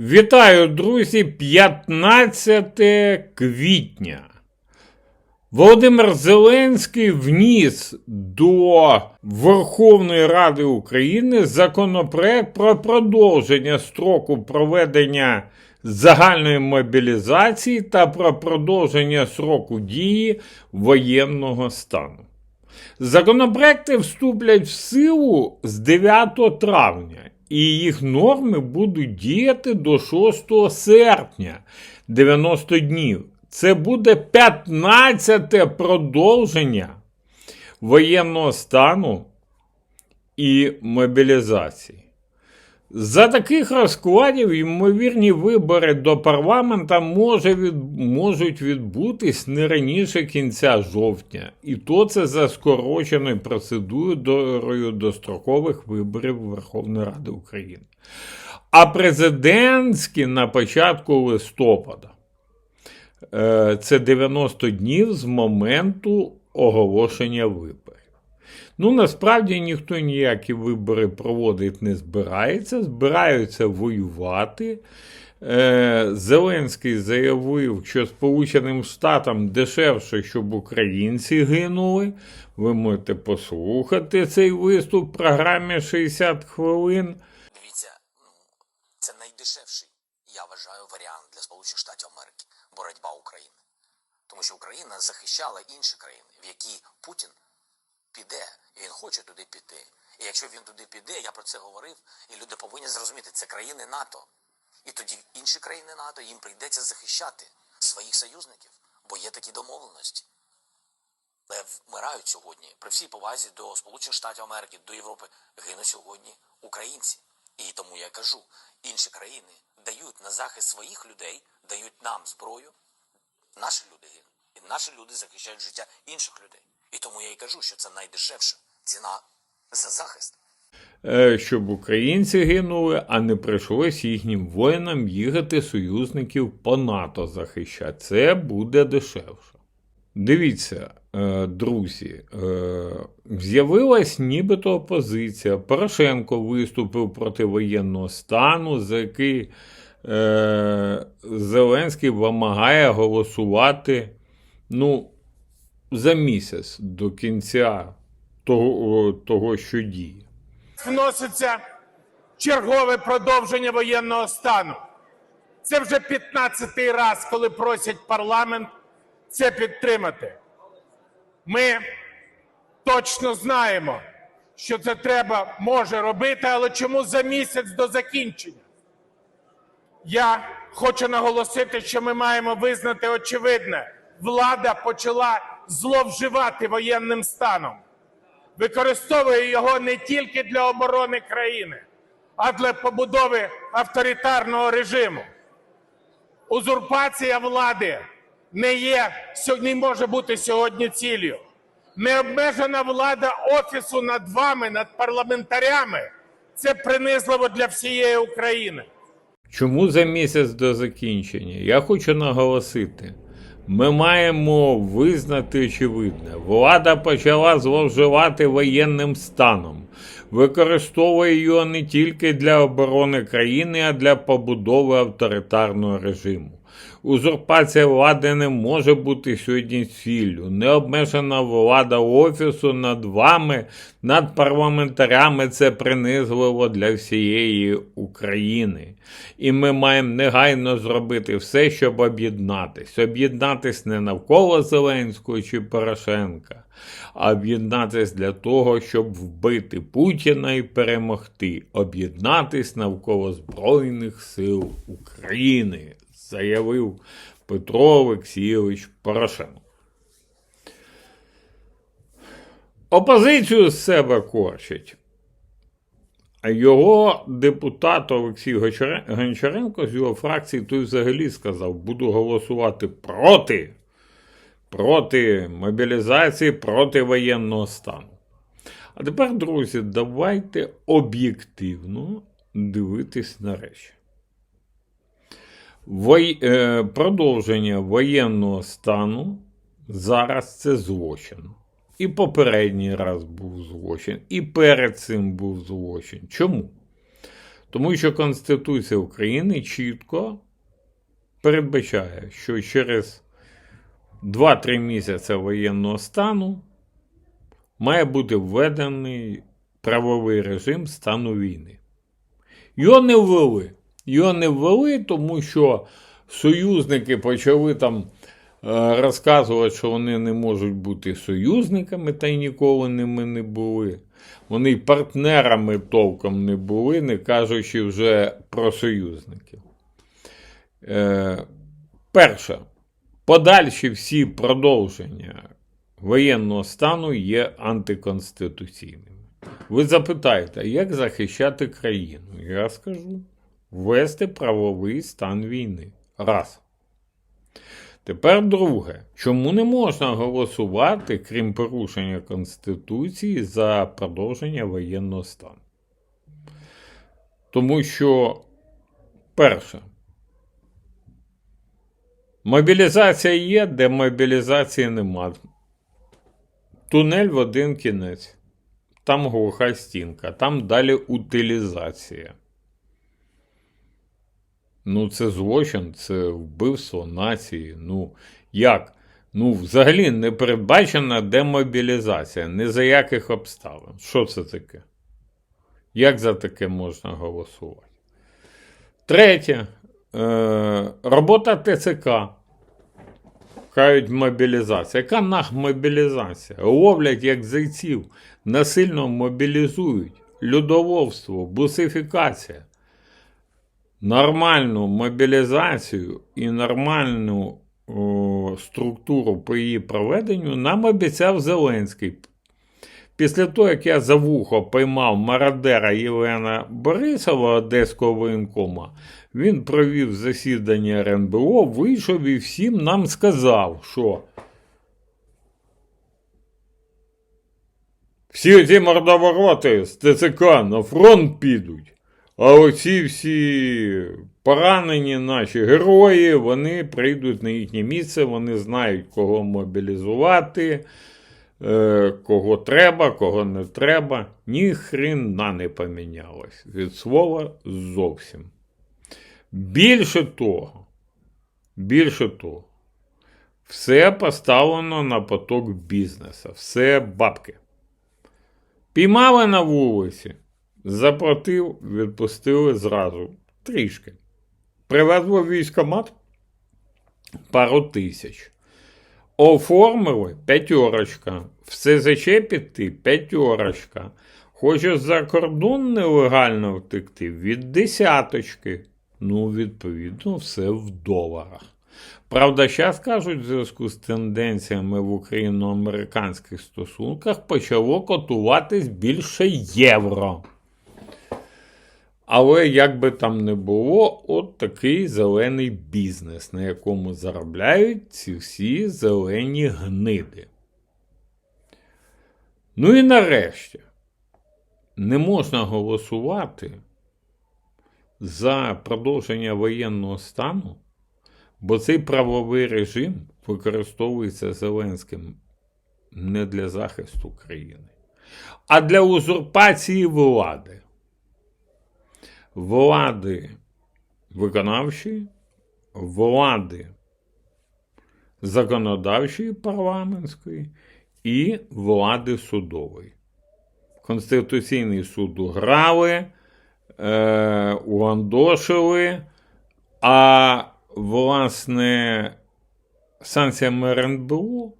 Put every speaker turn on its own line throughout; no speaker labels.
Вітаю, друзі! 15 квітня. Володимир Зеленський вніс до Верховної Ради України законопроект про продовження строку проведення загальної мобілізації та про продовження сроку дії воєнного стану. Законопроекти вступлять в силу з 9 травня, і їх норми будуть діяти до 6 серпня 90 днів. Це буде 15 продовження воєнного стану і мобілізації. За таких розкладів ймовірні вибори до парламента може від, можуть відбутись не раніше кінця жовтня, і то це за скороченою процедурою дострокових виборів Верховної Ради України. А президентські на початку листопада. Е, Це 90 днів з моменту оголошення виборів. Ну, насправді ніхто ніякі вибори проводити не збирається, збираються воювати. Е, Зеленський заявив, що Сполученим Штатам дешевше, щоб українці гинули. Ви можете послухати цей виступ в програмі 60 хвилин.
Дивіться, ну, це найдешевший, я вважаю, варіант для Сполучених Штатів Америки боротьба України. Тому що Україна захищала інші країни, в які Путін піде, і він хоче туди піти. І якщо він туди піде, я про це говорив, і люди повинні зрозуміти, це країни НАТО. І тоді інші країни НАТО їм прийдеться захищати своїх союзників, бо є такі домовленості. Але вмирають сьогодні при всій повазі до Сполучених Штатів Америки, до Європи гинуть сьогодні українці. І тому я кажу, інші країни дають на захист своїх людей, дають нам зброю, наші люди гинуть. І наші люди захищають життя інших людей. І тому я і кажу, що це найдешевша ціна за захист.
Е, щоб українці гинули, а не прийшлось їхнім воїнам їхати союзників по НАТО захищати. Це буде дешевше. Дивіться, е, друзі, е, з'явилась нібито опозиція. Порошенко виступив проти воєнного стану, за який Зеленський вимагає голосувати ну, за місяць до кінця того, того що діє.
вноситься чергове продовження воєнного стану. Це вже 15-й раз, коли просять парламент це підтримати. Ми точно знаємо, що це треба може робити, але чому за місяць до закінчення? Я хочу наголосити, що ми маємо визнати очевидне: влада почала зловживати воєнним станом використовує його не тільки для оборони країни, а для побудови авторитарного режиму. Узурпація влади не є не може бути сьогодні ціллю. Необмежена влада офісу над вами, над парламентарями це принизливо для всієї України.
Чому за місяць до закінчення? Я хочу наголосити. Ми маємо визнати очевидне. Влада почала зловживати воєнним станом, використовує його не тільки для оборони країни, а для побудови авторитарного режиму. Узурпація влади не може бути сьогодні ціллю. Необмежена влада офісу над вами, над парламентарями це принизливо для всієї України. І ми маємо негайно зробити все, щоб об'єднатись. Об'єднатись не навколо Зеленського чи Порошенка, а об'єднатись для того, щоб вбити Путіна і перемогти. Об'єднатись навколо Збройних сил України заявив Петро Олексійович Порошенко. Опозицію з себе корчить. Його депутат Олексій Гончаренко з його фракції той взагалі сказав: буду голосувати проти, проти мобілізації, проти воєнного стану. А тепер, друзі, давайте об'єктивно дивитись на речі. Вой... е, продовження воєнного стану зараз це злочин. І попередній раз був злочин, і перед цим був злочин. Чому? Тому що Конституція України чітко передбачає, що через 2-3 місяці воєнного стану має бути введений правовий режим стану війни. Його не ввели. Його не ввели, тому що союзники почали там е, розказувати, що вони не можуть бути союзниками, та й ніколи ними не були. Вони партнерами толком не були, не кажучи вже про союзників. Е, перше, подальші всі продовження воєнного стану є антиконституційними. Ви запитаєте, як захищати країну? Я скажу: ввести правовий стан війни. Раз. Тепер друге. Чому не можна голосувати, крім порушення Конституції, за продовження воєнного стану? Тому що, перше, мобілізація є, демобілізації нема. Тунель в один кінець. Там глуха стінка, там далі утилізація. Ну, це злочин, це вбивство нації. Ну, як? Ну, взагалі не передбачена демобілізація, ні за яких обставин. Що це таке? Як за таке можна голосувати? Третє. Е, робота ТЦК. Кажуть, мобілізація. Яка нах мобілізація? Ловлять як зайців, насильно мобілізують. Людовольство, бусифікація. Нормальну мобілізацію і нормальну о, структуру по її проведенню нам обіцяв Зеленський. Після того, як я за вухо поймав мародера Єлена Борисова Одеського воєнкома, він провів засідання РНБО, вийшов і всім нам сказав, що всі ці мордовороти з ТЦК на фронт підуть, а оці всі поранені наші герої, вони прийдуть на їхнє місце, вони знають, кого мобілізувати, е, кого треба, кого не треба. Ні хрена не помінялось. Від слова зовсім. Більше того, більше того, все поставлено на поток бізнесу, все бабки. Піймали на вулиці, заплатив, відпустили зразу трішки. Привезли в військкомат пару тисяч. Оформили п'ятерочка. В СЗЧ піти п'ятерочка. Хочеш за кордон нелегально втекти від десяточки. Ну, відповідно, все в доларах. Правда, зараз кажуть, в зв'язку з тенденціями в україно-американських стосунках почало котуватись більше євро. Але як би там не було, от такий зелений бізнес, на якому заробляють ці всі зелені гниди. Ну і нарешті, не можна голосувати за продовження воєнного стану, бо цей правовий режим використовується Зеленським не для захисту країни, а для узурпації влади. Влади виконавчої, влади законодавчої парламентської і влади судової. Конституційний суд уграли, е, угандошили, а власне санкціями РНБО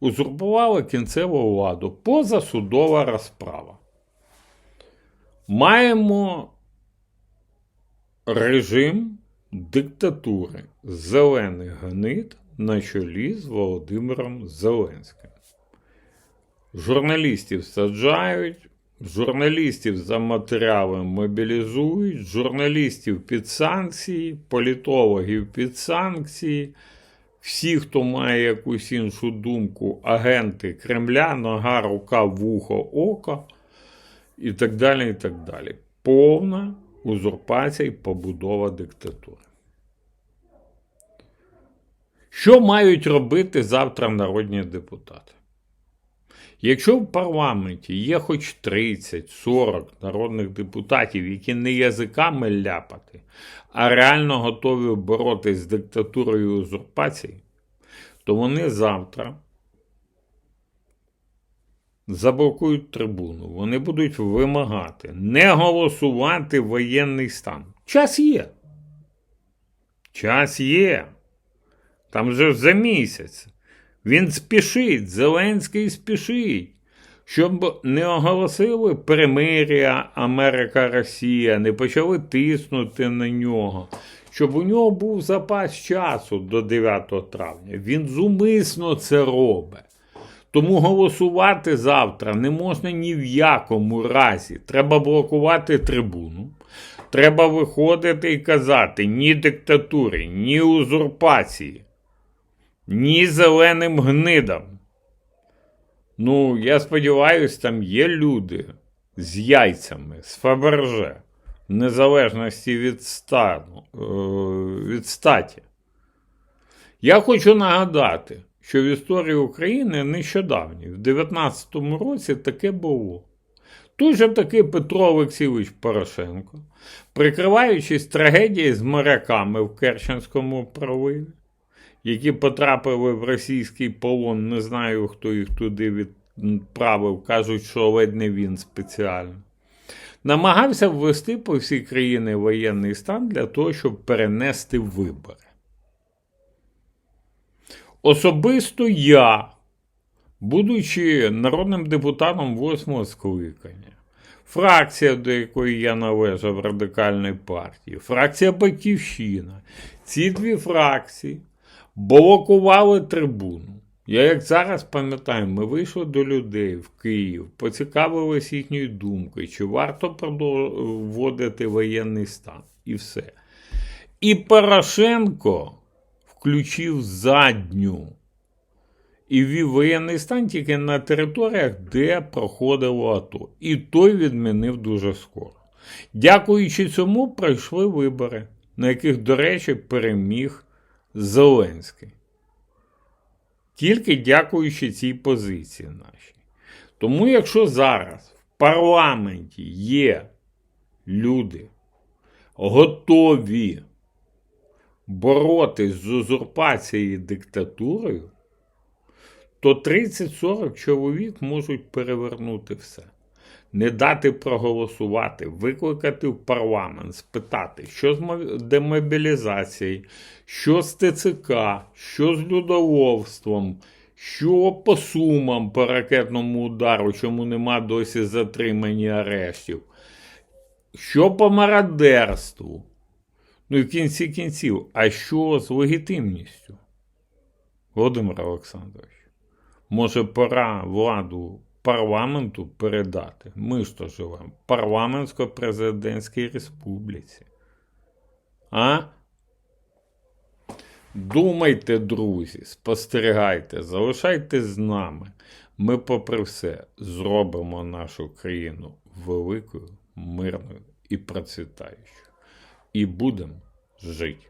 узурпували кінцеву владу позасудова розправа. Маємо режим диктатури зелених гнид на чолі з Володимиром Зеленським. Журналістів саджають, журналістів за матеріалом мобілізують, журналістів під санкції, політологів під санкції. Всі, хто має якусь іншу думку, агенти Кремля, нога, рука, вухо, око і так далі. і так далі. Повна узурпація і побудова диктатури. Що мають робити завтра народні депутати? Якщо в парламенті є хоч 30-40 народних депутатів, які не язиками ляпати, а реально готові боротись з диктатурою і узурпацією, то вони завтра заблокують трибуну. Вони будуть вимагати не голосувати воєнний стан. Час є. Час є. Там же за місяць. Він спішить, Зеленський спішить. Щоб не оголосили перемир'я Америка-Росія, не почали тиснути на нього, щоб у нього був запас часу до 9 травня. Він зумисно це робить. Тому голосувати завтра не можна ні в якому разі. Треба блокувати трибуну. Треба виходити і казати ні диктатурі, ні узурпації, ні зеленим гнидам. Ну, я сподіваюся, там є люди з яйцями, з Фаберже, в незалежності від, стану, е, від статі. Я хочу нагадати, що в історії України нещодавній, в 19-му році таке було. Той же таки Петро Олексійович Порошенко, прикриваючись трагедією з моряками в Керченському проливі, які потрапили в російський полон, не знаю, хто їх туди відправив, кажуть, що ледь не він спеціально. Намагався ввести по всій країні воєнний стан для того, щоб перенести вибори. Особисто я, будучи народним депутатом восьмого скликання, фракція, до якої я належав радикальної партії, фракція Батьківщина, ці дві фракції блокували трибуну. Я, як зараз пам'ятаю, ми вийшли до людей в Київ, поцікавилися їхньою думкою, чи варто вводити воєнний стан, і все. І Порошенко включив задню і ввів воєнний стан тільки на територіях, де проходило АТО. І той відмінив дуже скоро. Дякуючи цьому, пройшли вибори, на яких, до речі, переміг Зеленський. Тільки дякуючи цій позиції нашій. Тому, якщо зараз в парламенті є люди, готові боротись з узурпацією диктатурою, то 30-40 чоловік можуть перевернути все. Не дати проголосувати, викликати в парламент, спитати, що з мо- демобілізацією, що з ТЦК, що з людоловством, що по сумам по ракетному удару, чому нема досі затримані арештів, що по мародерству. Ну і в кінці кінців, а що з легітимністю? Володимир Олександрович, може пора владу парламенту передати? Ми ж то живемо в парламентсько-президентській республіці. А? Думайте, друзі, спостерігайте, залишайтесь з нами. Ми, попри все, зробимо нашу країну великою, мирною і процвітаючою. І будемо жити.